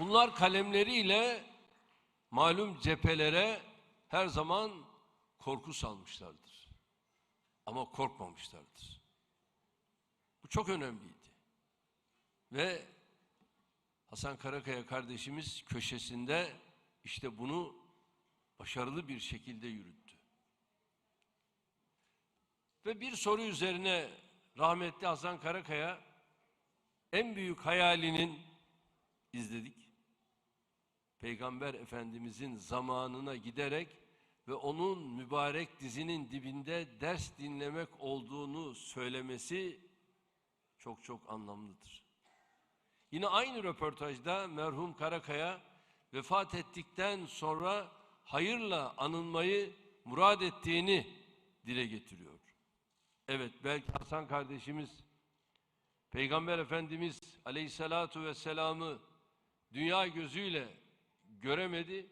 Bunlar kalemleriyle malum cephelere her zaman korku salmışlardır. Ama korkmamışlardır. Bu çok önemliydi. Ve Hasan Karakaya kardeşimiz köşesinde işte bunu başarılı bir şekilde yürüttü. Ve bir soru üzerine rahmetli Hasan Karakaya en büyük hayalinin izledik. Peygamber Efendimizin zamanına giderek ve onun mübarek dizinin dibinde ders dinlemek olduğunu söylemesi çok çok anlamlıdır. Yine aynı röportajda merhum Karakaya vefat ettikten sonra hayırla anılmayı murad ettiğini dile getiriyor. Evet belki Hasan kardeşimiz Peygamber Efendimiz Aleyhisselatu Vesselam'ı dünya gözüyle göremedi.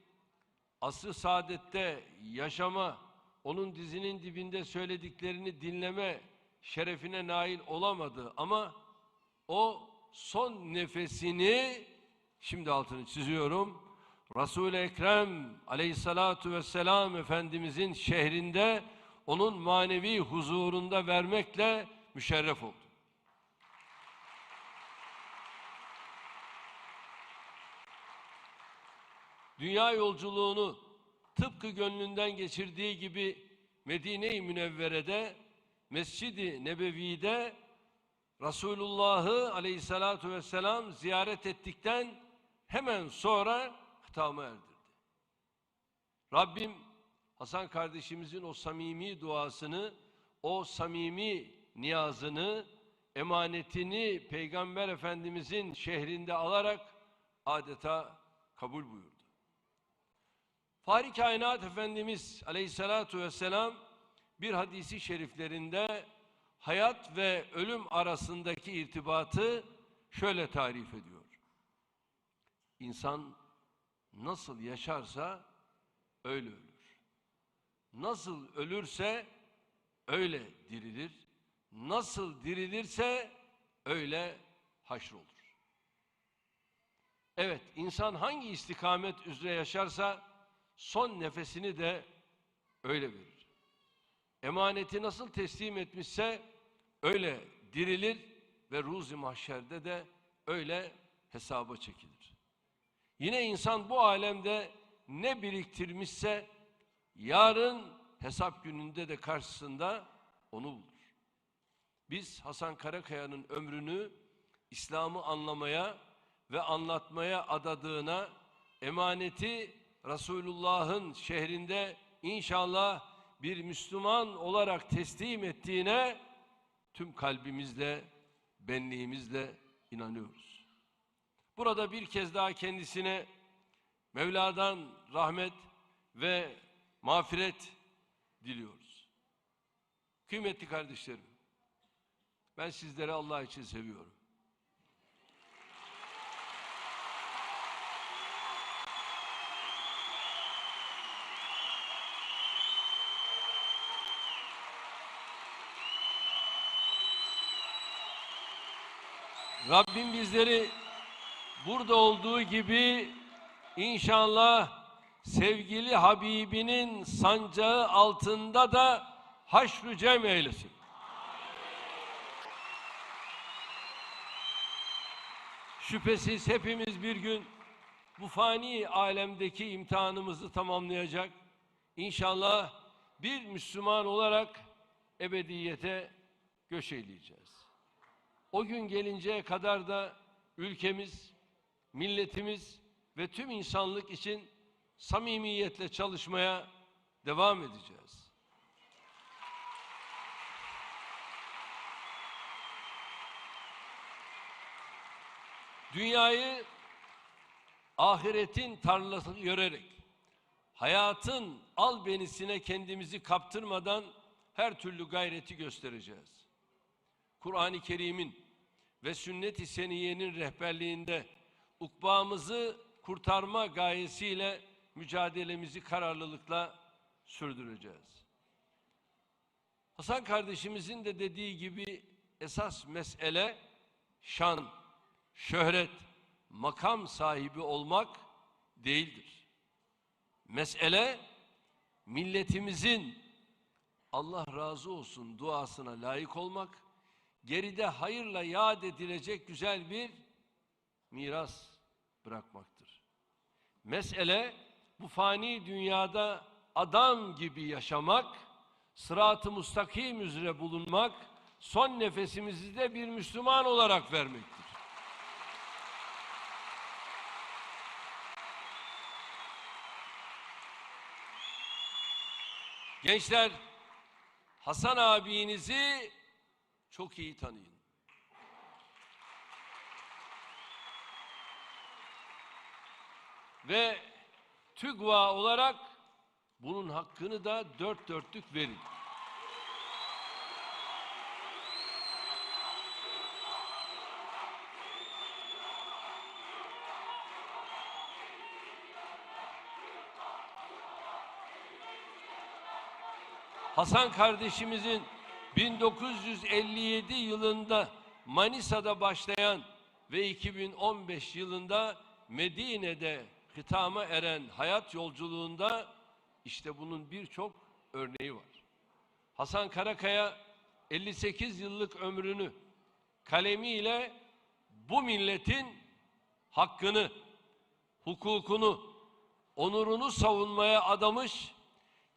Asr-ı saadette yaşama, onun dizinin dibinde söylediklerini dinleme şerefine nail olamadı. Ama o son nefesini, şimdi altını çiziyorum, Resul-i Ekrem aleyhissalatu vesselam Efendimizin şehrinde, onun manevi huzurunda vermekle müşerref oldu. Dünya yolculuğunu tıpkı gönlünden geçirdiği gibi Medine-i Münevvere'de, Mescid-i Nebevi'de Resulullah'ı aleyhissalatu vesselam ziyaret ettikten hemen sonra hitama erdirdi. Rabbim Hasan kardeşimizin o samimi duasını, o samimi niyazını, emanetini Peygamber Efendimizin şehrinde alarak adeta kabul buyurdu. Fahri Kainat Efendimiz Aleyhisselatu Vesselam bir hadisi şeriflerinde hayat ve ölüm arasındaki irtibatı şöyle tarif ediyor. İnsan nasıl yaşarsa öyle ölür. Nasıl ölürse öyle dirilir. Nasıl dirilirse öyle haşrolur. Evet, insan hangi istikamet üzere yaşarsa son nefesini de öyle verir. Emaneti nasıl teslim etmişse öyle dirilir ve ruzi mahşerde de öyle hesaba çekilir. Yine insan bu alemde ne biriktirmişse yarın hesap gününde de karşısında onu bulur. Biz Hasan Karakaya'nın ömrünü İslam'ı anlamaya ve anlatmaya adadığına emaneti Resulullah'ın şehrinde inşallah bir Müslüman olarak teslim ettiğine tüm kalbimizle, benliğimizle inanıyoruz. Burada bir kez daha kendisine Mevla'dan rahmet ve mağfiret diliyoruz. Kıymetli kardeşlerim, ben sizleri Allah için seviyorum. Rabbim bizleri burada olduğu gibi inşallah sevgili Habibinin sancağı altında da haşr cem eylesin. Şüphesiz hepimiz bir gün bu fani alemdeki imtihanımızı tamamlayacak. İnşallah bir Müslüman olarak ebediyete göç eyleyeceğiz. O gün gelinceye kadar da ülkemiz, milletimiz ve tüm insanlık için samimiyetle çalışmaya devam edeceğiz. Dünyayı ahiretin tarlası görerek, hayatın albenisine kendimizi kaptırmadan her türlü gayreti göstereceğiz. Kur'an-ı Kerim'in ve sünnet-i seniyenin rehberliğinde ukbamızı kurtarma gayesiyle mücadelemizi kararlılıkla sürdüreceğiz. Hasan kardeşimizin de dediği gibi esas mesele şan, şöhret, makam sahibi olmak değildir. Mesele milletimizin Allah razı olsun duasına layık olmak, geride hayırla yad edilecek güzel bir miras bırakmaktır. Mesele bu fani dünyada adam gibi yaşamak, sırat-ı mustakim üzere bulunmak, son nefesimizi de bir Müslüman olarak vermektir. Gençler, Hasan abinizi çok iyi tanıyın. Ve TÜGVA olarak bunun hakkını da dört dörtlük verin. Hasan kardeşimizin 1957 yılında Manisa'da başlayan ve 2015 yılında Medine'de hitama eren hayat yolculuğunda işte bunun birçok örneği var. Hasan Karakaya 58 yıllık ömrünü kalemiyle bu milletin hakkını, hukukunu, onurunu savunmaya adamış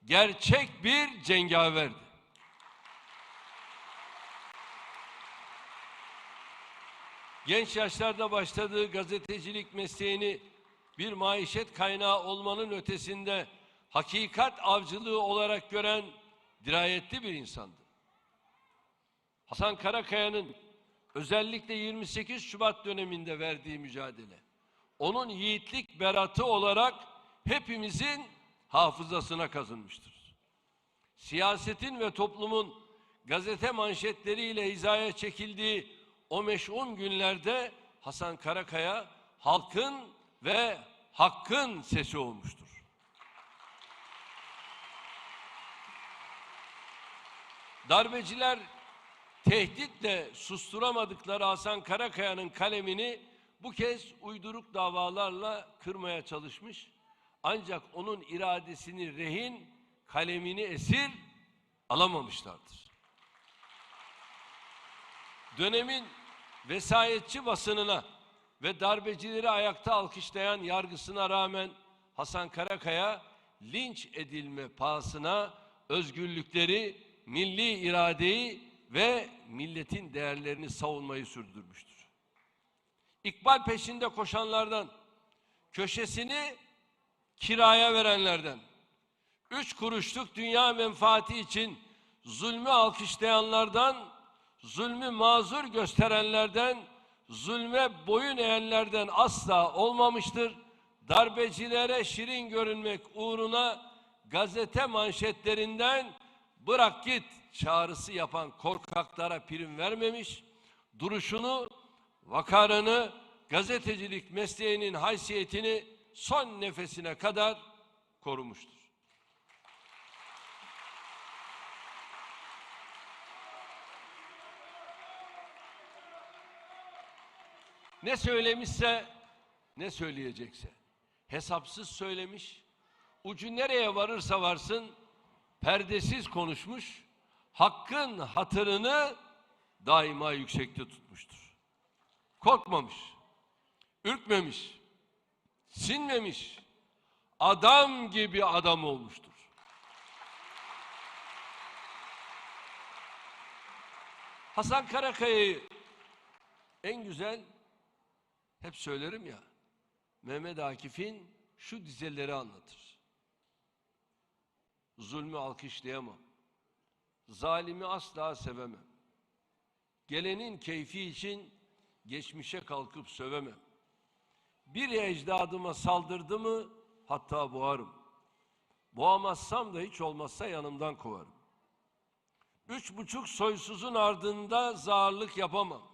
gerçek bir cengaverdi. Genç yaşlarda başladığı gazetecilik mesleğini bir maişet kaynağı olmanın ötesinde hakikat avcılığı olarak gören dirayetli bir insandı. Hasan Karakaya'nın özellikle 28 Şubat döneminde verdiği mücadele, onun yiğitlik beratı olarak hepimizin hafızasına kazınmıştır. Siyasetin ve toplumun gazete manşetleriyle hizaya çekildiği o meşhum günlerde Hasan Karakaya halkın ve hakkın sesi olmuştur. Darbeciler tehditle susturamadıkları Hasan Karakaya'nın kalemini bu kez uyduruk davalarla kırmaya çalışmış. Ancak onun iradesini rehin, kalemini esir alamamışlardır. Dönemin vesayetçi basınına ve darbecileri ayakta alkışlayan yargısına rağmen Hasan Karakaya linç edilme pahasına özgürlükleri, milli iradeyi ve milletin değerlerini savunmayı sürdürmüştür. İkbal peşinde koşanlardan, köşesini kiraya verenlerden, üç kuruşluk dünya menfaati için zulmü alkışlayanlardan, zulmü mazur gösterenlerden, zulme boyun eğenlerden asla olmamıştır. Darbecilere şirin görünmek uğruna gazete manşetlerinden bırak git çağrısı yapan korkaklara prim vermemiş, duruşunu, vakarını, gazetecilik mesleğinin haysiyetini son nefesine kadar korumuştur. Ne söylemişse, ne söyleyecekse. Hesapsız söylemiş, ucu nereye varırsa varsın, perdesiz konuşmuş, hakkın hatırını daima yüksekte tutmuştur. Korkmamış, ürkmemiş, sinmemiş, adam gibi adam olmuştur. Hasan Karakaya'yı en güzel hep söylerim ya Mehmet Akif'in şu dizeleri anlatır. Zulmü alkışlayamam. Zalimi asla sevemem. Gelenin keyfi için geçmişe kalkıp sövemem. Bir ecdadıma saldırdı mı hatta boğarım. Boğamazsam da hiç olmazsa yanımdan kovarım. Üç buçuk soysuzun ardında zarlık yapamam.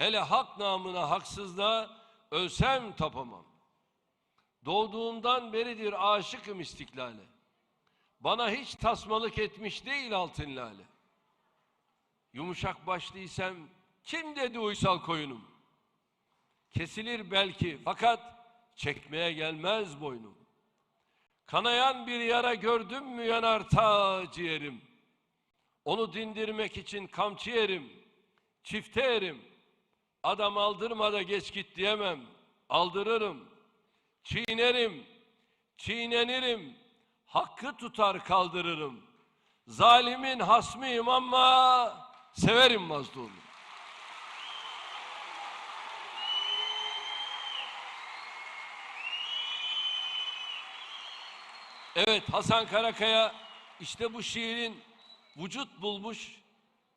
Hele hak namına haksızlığa ölsem tapamam. Doğduğumdan beridir aşıkım istiklale. Bana hiç tasmalık etmiş değil altın lale. Yumuşak başlıysam kim dedi uysal koyunum? Kesilir belki fakat çekmeye gelmez boynum. Kanayan bir yara gördüm mü yanar ta ciğerim. Onu dindirmek için kamçı yerim, çifte yerim. Adam aldırma da geç git diyemem, aldırırım. Çiğnerim, çiğnenirim, hakkı tutar kaldırırım. Zalimin hasmıyım ama severim mazlumu. Evet Hasan Karakaya işte bu şiirin vücut bulmuş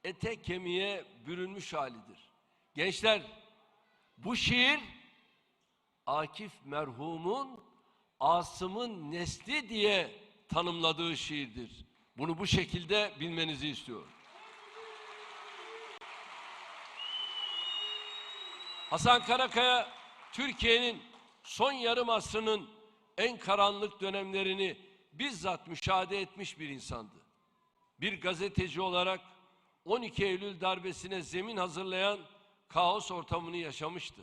ete kemiğe bürünmüş halidir. Gençler bu şiir Akif merhumun Asım'ın nesli diye tanımladığı şiirdir. Bunu bu şekilde bilmenizi istiyorum. Hasan Karakaya Türkiye'nin son yarım asrının en karanlık dönemlerini bizzat müşahede etmiş bir insandı. Bir gazeteci olarak 12 Eylül darbesine zemin hazırlayan kaos ortamını yaşamıştı.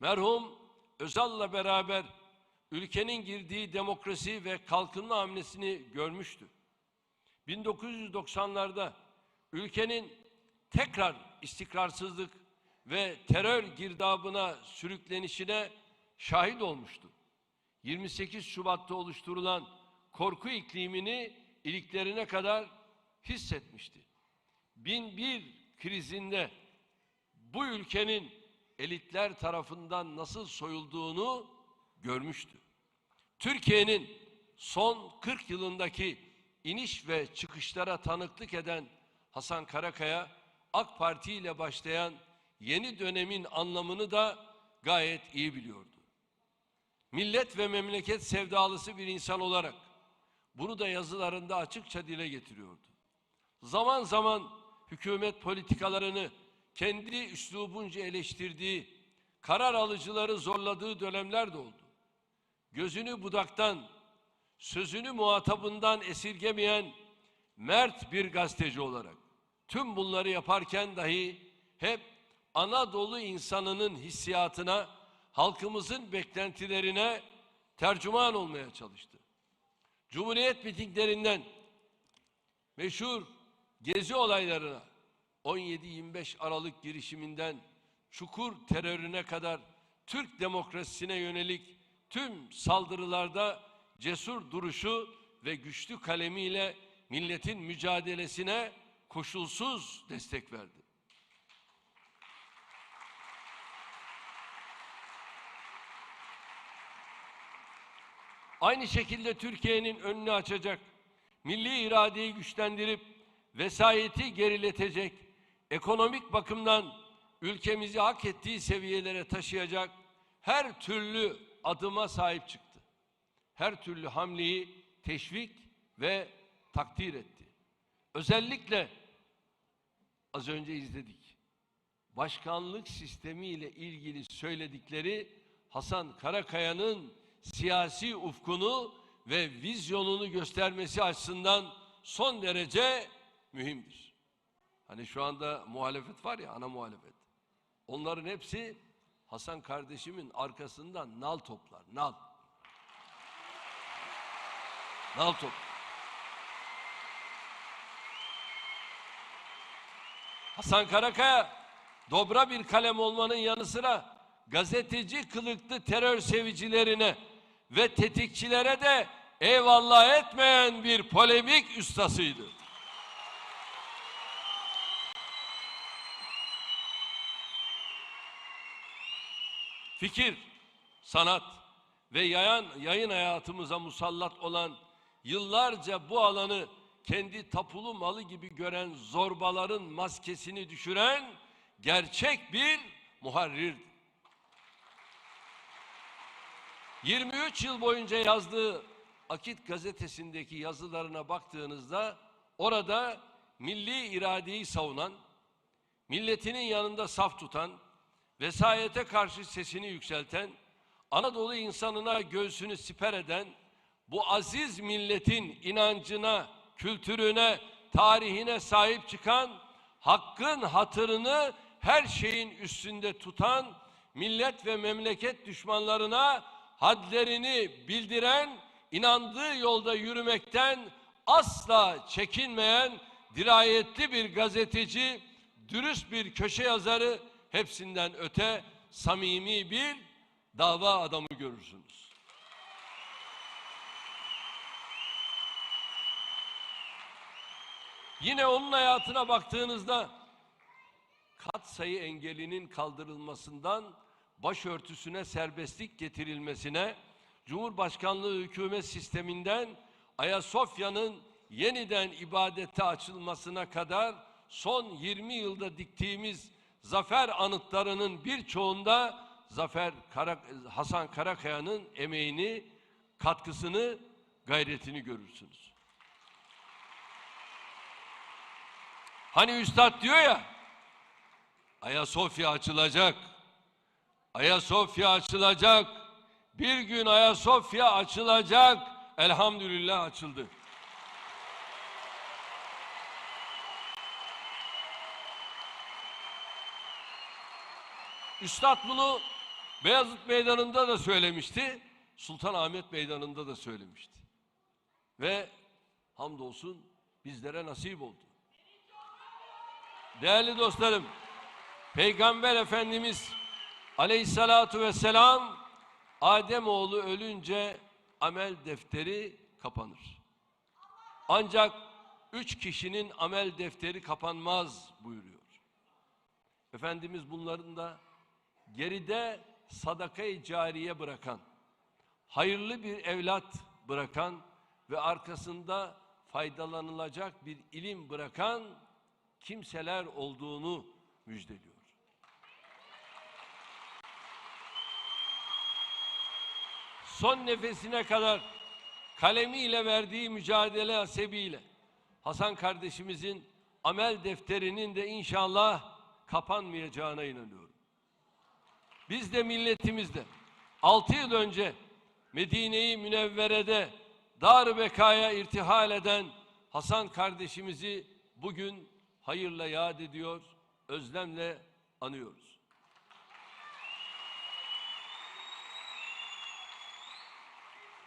Merhum Özal'la beraber ülkenin girdiği demokrasi ve kalkınma hamlesini görmüştü. 1990'larda ülkenin tekrar istikrarsızlık ve terör girdabına sürüklenişine şahit olmuştu. 28 Şubat'ta oluşturulan korku iklimini iliklerine kadar hissetmişti. 1001 krizinde bu ülkenin elitler tarafından nasıl soyulduğunu görmüştü. Türkiye'nin son 40 yılındaki iniş ve çıkışlara tanıklık eden Hasan Karakaya, AK Parti ile başlayan yeni dönemin anlamını da gayet iyi biliyordu. Millet ve memleket sevdalısı bir insan olarak bunu da yazılarında açıkça dile getiriyordu. Zaman zaman hükümet politikalarını kendi üslubunca eleştirdiği, karar alıcıları zorladığı dönemler de oldu. Gözünü budaktan, sözünü muhatabından esirgemeyen mert bir gazeteci olarak tüm bunları yaparken dahi hep Anadolu insanının hissiyatına, halkımızın beklentilerine tercüman olmaya çalıştı. Cumhuriyet mitinglerinden meşhur gezi olaylarına 17-25 Aralık girişiminden çukur terörüne kadar Türk demokrasisine yönelik tüm saldırılarda cesur duruşu ve güçlü kalemiyle milletin mücadelesine koşulsuz destek verdi. Aynı şekilde Türkiye'nin önünü açacak, milli iradeyi güçlendirip vesayeti geriletecek, ekonomik bakımdan ülkemizi hak ettiği seviyelere taşıyacak her türlü adıma sahip çıktı. Her türlü hamleyi teşvik ve takdir etti. Özellikle az önce izledik. Başkanlık sistemi ile ilgili söyledikleri Hasan Karakaya'nın siyasi ufkunu ve vizyonunu göstermesi açısından son derece mühimdir. Hani şu anda muhalefet var ya ana muhalefet. Onların hepsi Hasan kardeşimin arkasından nal toplar. Nal. Nal top. Hasan Karakaya dobra bir kalem olmanın yanı sıra gazeteci kılıklı terör sevicilerine ve tetikçilere de eyvallah etmeyen bir polemik ustasıydı. Fikir, sanat ve yayan, yayın hayatımıza musallat olan yıllarca bu alanı kendi tapulu malı gibi gören zorbaların maskesini düşüren gerçek bir muharrirdi. 23 yıl boyunca yazdığı Akit gazetesindeki yazılarına baktığınızda orada milli iradeyi savunan, milletinin yanında saf tutan, vesayete karşı sesini yükselten, Anadolu insanına göğsünü siper eden, bu aziz milletin inancına, kültürüne, tarihine sahip çıkan, hakkın hatırını her şeyin üstünde tutan millet ve memleket düşmanlarına hadlerini bildiren, inandığı yolda yürümekten asla çekinmeyen dirayetli bir gazeteci, dürüst bir köşe yazarı, hepsinden öte samimi bir dava adamı görürsünüz. Yine onun hayatına baktığınızda kat sayı engelinin kaldırılmasından başörtüsüne serbestlik getirilmesine, Cumhurbaşkanlığı hükümet sisteminden Ayasofya'nın yeniden ibadete açılmasına kadar son 20 yılda diktiğimiz zafer anıtlarının birçoğunda Zafer Kara, Hasan Karakaya'nın emeğini, katkısını, gayretini görürsünüz. Hani üstad diyor ya, Ayasofya açılacak. Ayasofya açılacak. Bir gün Ayasofya açılacak. Elhamdülillah açıldı. Üstad bunu Beyazıt Meydanı'nda da söylemişti. Sultanahmet Meydanı'nda da söylemişti. Ve hamdolsun bizlere nasip oldu. Değerli dostlarım, Peygamber Efendimiz Aleyhissalatu vesselam Ademoğlu ölünce amel defteri kapanır. Ancak üç kişinin amel defteri kapanmaz buyuruyor. Efendimiz bunların da geride sadakayı cariye bırakan, hayırlı bir evlat bırakan ve arkasında faydalanılacak bir ilim bırakan kimseler olduğunu müjdeliyor. Son nefesine kadar kalemiyle verdiği mücadele hasebiyle Hasan kardeşimizin amel defterinin de inşallah kapanmayacağına inanıyorum. Biz de milletimizde 6 yıl önce Medine-i Münevvere'de dar bekaya irtihal eden Hasan kardeşimizi bugün hayırla yad ediyor, özlemle anıyoruz.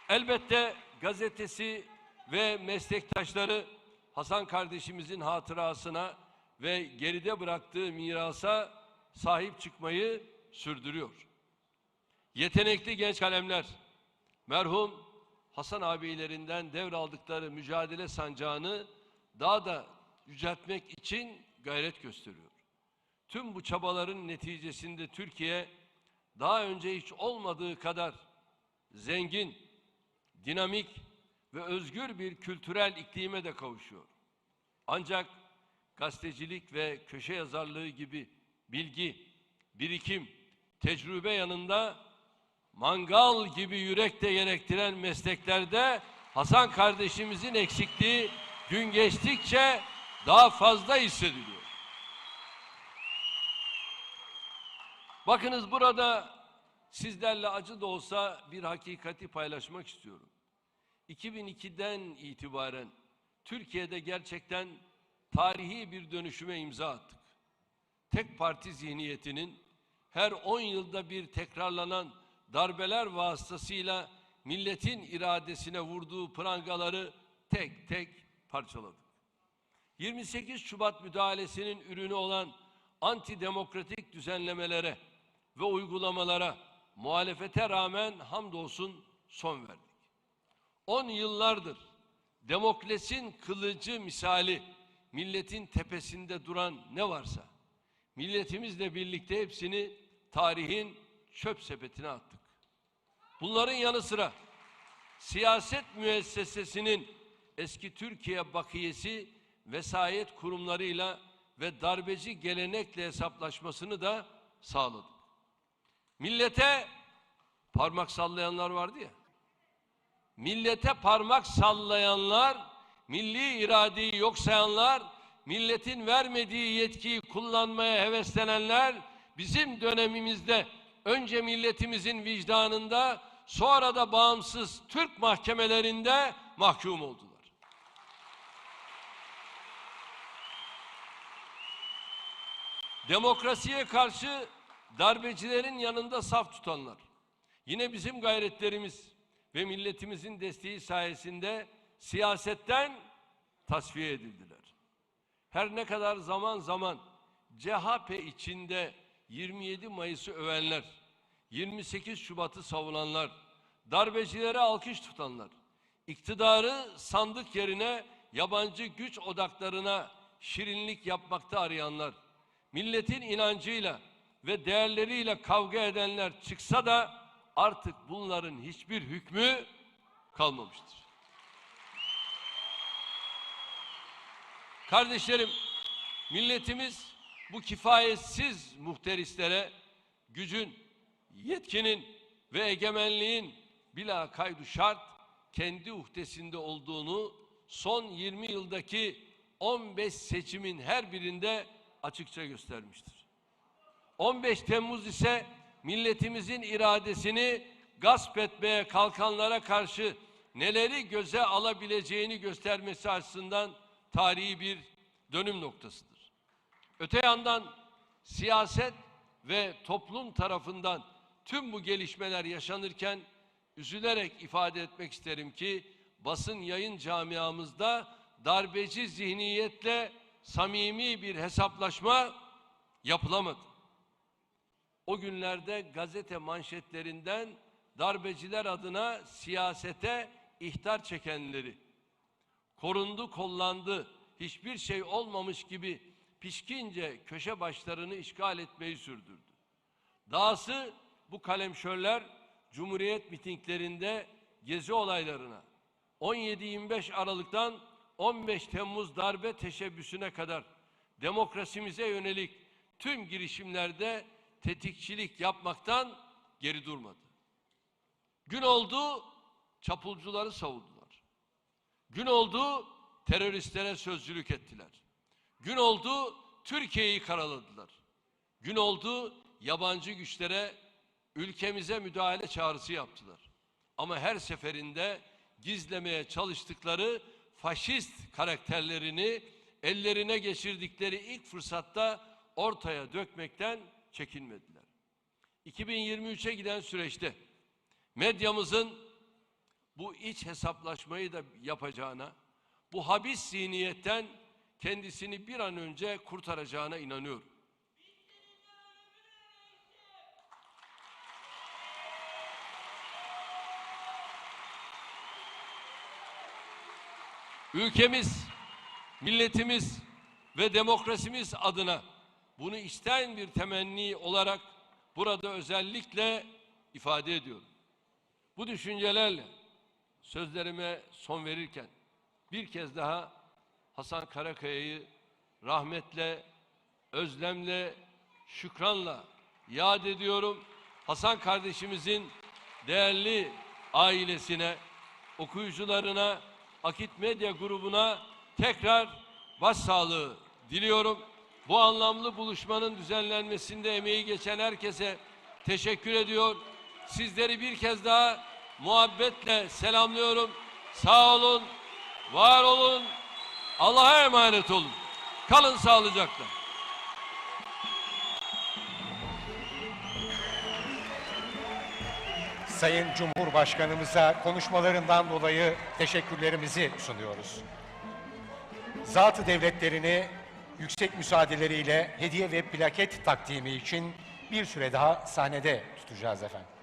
Elbette gazetesi ve meslektaşları Hasan kardeşimizin hatırasına ve geride bıraktığı mirasa sahip çıkmayı sürdürüyor. Yetenekli genç kalemler, merhum Hasan abilerinden devraldıkları mücadele sancağını daha da yüceltmek için gayret gösteriyor. Tüm bu çabaların neticesinde Türkiye daha önce hiç olmadığı kadar zengin, dinamik ve özgür bir kültürel iklime de kavuşuyor. Ancak gazetecilik ve köşe yazarlığı gibi bilgi, birikim, tecrübe yanında mangal gibi yürek de gerektiren mesleklerde Hasan kardeşimizin eksikliği gün geçtikçe daha fazla hissediliyor. Bakınız burada sizlerle acı da olsa bir hakikati paylaşmak istiyorum. 2002'den itibaren Türkiye'de gerçekten tarihi bir dönüşüme imza attık. Tek parti zihniyetinin her 10 yılda bir tekrarlanan darbeler vasıtasıyla milletin iradesine vurduğu prangaları tek tek parçaladık. 28 Şubat müdahalesinin ürünü olan antidemokratik düzenlemelere ve uygulamalara muhalefete rağmen hamdolsun son verdik. 10 yıllardır demokrasinin kılıcı misali milletin tepesinde duran ne varsa milletimizle birlikte hepsini tarihin çöp sepetine attık. Bunların yanı sıra siyaset müessesesinin eski Türkiye bakiyesi vesayet kurumlarıyla ve darbeci gelenekle hesaplaşmasını da sağladık. Millete parmak sallayanlar vardı ya. Millete parmak sallayanlar, milli iradeyi yok sayanlar, milletin vermediği yetkiyi kullanmaya heveslenenler bizim dönemimizde önce milletimizin vicdanında sonra da bağımsız Türk mahkemelerinde mahkum oldular. Demokrasiye karşı darbecilerin yanında saf tutanlar, yine bizim gayretlerimiz ve milletimizin desteği sayesinde siyasetten tasfiye edildiler. Her ne kadar zaman zaman CHP içinde 27 Mayıs'ı övenler, 28 Şubat'ı savunanlar, darbecilere alkış tutanlar, iktidarı sandık yerine yabancı güç odaklarına şirinlik yapmakta arayanlar, milletin inancıyla ve değerleriyle kavga edenler çıksa da artık bunların hiçbir hükmü kalmamıştır. Kardeşlerim, milletimiz bu kifayetsiz muhterislere gücün, yetkinin ve egemenliğin bila kaydu şart kendi uhdesinde olduğunu son 20 yıldaki 15 seçimin her birinde açıkça göstermiştir. 15 Temmuz ise milletimizin iradesini gasp etmeye kalkanlara karşı neleri göze alabileceğini göstermesi açısından tarihi bir dönüm noktasıdır. Öte yandan siyaset ve toplum tarafından tüm bu gelişmeler yaşanırken üzülerek ifade etmek isterim ki basın yayın camiamızda darbeci zihniyetle samimi bir hesaplaşma yapılamadı. O günlerde gazete manşetlerinden darbeciler adına siyasete ihtar çekenleri, korundu kollandı, hiçbir şey olmamış gibi pişkince köşe başlarını işgal etmeyi sürdürdü. Dahası bu kalemşörler Cumhuriyet mitinglerinde gezi olaylarına 17-25 Aralık'tan 15 Temmuz darbe teşebbüsüne kadar demokrasimize yönelik tüm girişimlerde tetikçilik yapmaktan geri durmadı. Gün oldu çapulcuları savundular. Gün oldu teröristlere sözcülük ettiler. Gün oldu Türkiye'yi karaladılar. Gün oldu yabancı güçlere ülkemize müdahale çağrısı yaptılar. Ama her seferinde gizlemeye çalıştıkları faşist karakterlerini ellerine geçirdikleri ilk fırsatta ortaya dökmekten çekinmediler. 2023'e giden süreçte medyamızın bu iç hesaplaşmayı da yapacağına, bu habis zihniyetten kendisini bir an önce kurtaracağına inanıyorum. Ülkemiz, milletimiz ve demokrasimiz adına bunu isteyen bir temenni olarak burada özellikle ifade ediyorum. Bu düşüncelerle sözlerime son verirken bir kez daha Hasan Karakaya'yı rahmetle, özlemle, şükranla yad ediyorum. Hasan kardeşimizin değerli ailesine, okuyucularına, Akit Medya grubuna tekrar başsağlığı diliyorum. Bu anlamlı buluşmanın düzenlenmesinde emeği geçen herkese teşekkür ediyor. Sizleri bir kez daha muhabbetle selamlıyorum. Sağ olun, var olun, Allah'a emanet olun. Kalın sağlıcakla. Sayın Cumhurbaşkanımıza konuşmalarından dolayı teşekkürlerimizi sunuyoruz. Zatı devletlerini yüksek müsaadeleriyle hediye ve plaket takdimi için bir süre daha sahnede tutacağız efendim.